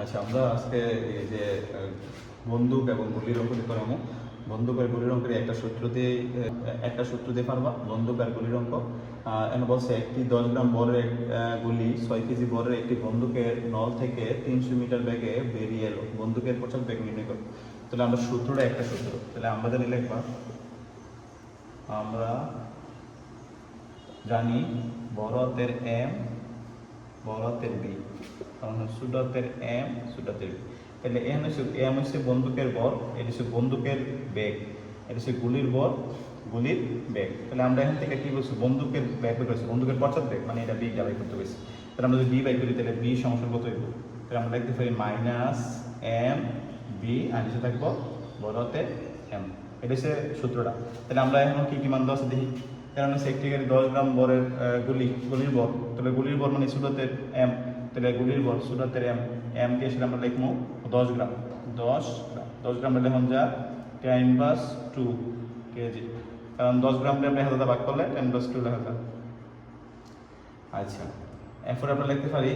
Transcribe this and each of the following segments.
আচ্ছা আমরা আজকে এই যে বন্দুক এবং গুলির অঙ্ক দিয়ে করামো বন্দুক আর গুলির অঙ্কের একটা সূত্র দিয়ে একটা সূত্র দিয়ে পারবা। বন্দুক আর গুলির অঙ্ক। এখানে বলছে, একটি দশ গ্রাম বরের গুলি ছয় কেজি বরের একটি বন্দুকের নল থেকে তিনশো মিটার বেগে বেরিয়ে এলো। বন্দুকের পশ্চাৎ ব্যাগ নির্ণয় করো। তাহলে আমরা সূত্রটা একটা সূত্র। তাহলে আমরা জানি লিখবা, আমরা জানি বড় হাতের এম বড় হাতের বি, কারণ সুডাতের এম, সুডাতের বি। তাহলে এম হচ্ছে এম হচ্ছে বন্দুকের বর এটা হচ্ছে বন্দুকের ব্যাগ। এটা হচ্ছে গুলির বর গুলির ব্যাগ। তাহলে আমরা এখান থেকে কি বলছি বন্দুকের ব্যাগ বের করেছি। বন্দুকের পশ্চাৎ বেগ মানে এটা বি বাই করতে গেছি তাহলে আমরা যদি বি বাই করি, তাহলে বি সমস্যার কত হইব? তাহলে আমরা লিখতে পারি মাইনাস এম বি, আর নিচে থাকব বড় হাতের এম। এটা হচ্ছে সূত্রটা। তাহলে আমরা এখন কি কি মান দেওয়া আছে দেখি? একটি গাড়ি দশ গ্রাম বরের গুলি, গুলির বর। তাহলে গুলির বর মানে সুরাতের এম। তাহলে গুলির বর, সুরাতের এম। এম কে সেটা আমরা লিখব দশ গ্রাম। দশ গ্রাম। দশ গ্রাম লিখুন যা? টেন প্লাস টু কেজি কারণ দশ গ্রাম আমরা হাজার ভাগ করলে টেন প্লাস টু লেখা আচ্ছা। এরপরে আমরা লিখতে পারি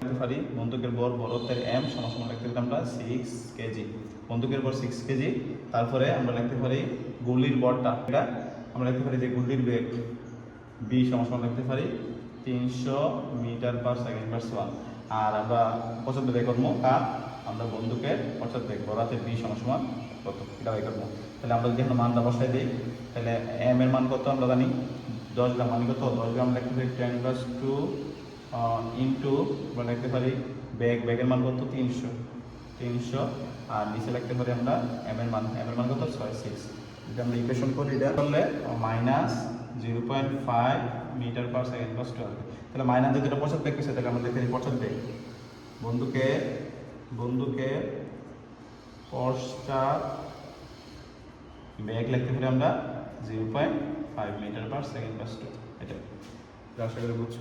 লিখতে পারি বন্দুকের বর বরত্বের এম সমান লিখতে পারি আমরা সিক্স কেজি বন্দুকের বর সিক্স কেজি তারপরে আমরা লিখতে পারি গুলির বরটা। এটা আমরা লিখতে পারি যে গুলির বেগ বি সমান লিখতে পারি তিনশো metre per second per one আর আমরা পঁচাত্তর বেগ করব কার? আমরা বন্দুকের পঁচাত্তর বেগ, বরাতে বি সমান কত? এটা বের করব। তাহলে আমরা যদি এখন মানটা বসাই দিই, তাহলে এম এর মান কত আমরা জানি? দশ গ্রাম মানে কত? দশ গ্রাম লিখতে পারি টেন প্লাস টু ইন্টু আমরা লিখতে পারি ব্যাগ ব্যাগের মান কত? তিনশো। তিনশো। আর নিচে লিখতে পারি আমরা এম এর মান। এম এর মান কত? ছয় সিক্স আমরা ইকুয়েশন করি, এটা করলে minus zero point five metre per second per two তাহলে মাইনাস যদি এটা পঁচাত্তর বেগ তাহলে আমরা লিখতে পারি পঁচাত্তর বেগ বন্ধুকে বন্ধুকে পশ্চাৎ ব্যাগ লিখতে পারি আমরা zero point five metre per second per two এটা। আশা করি বুঝছ?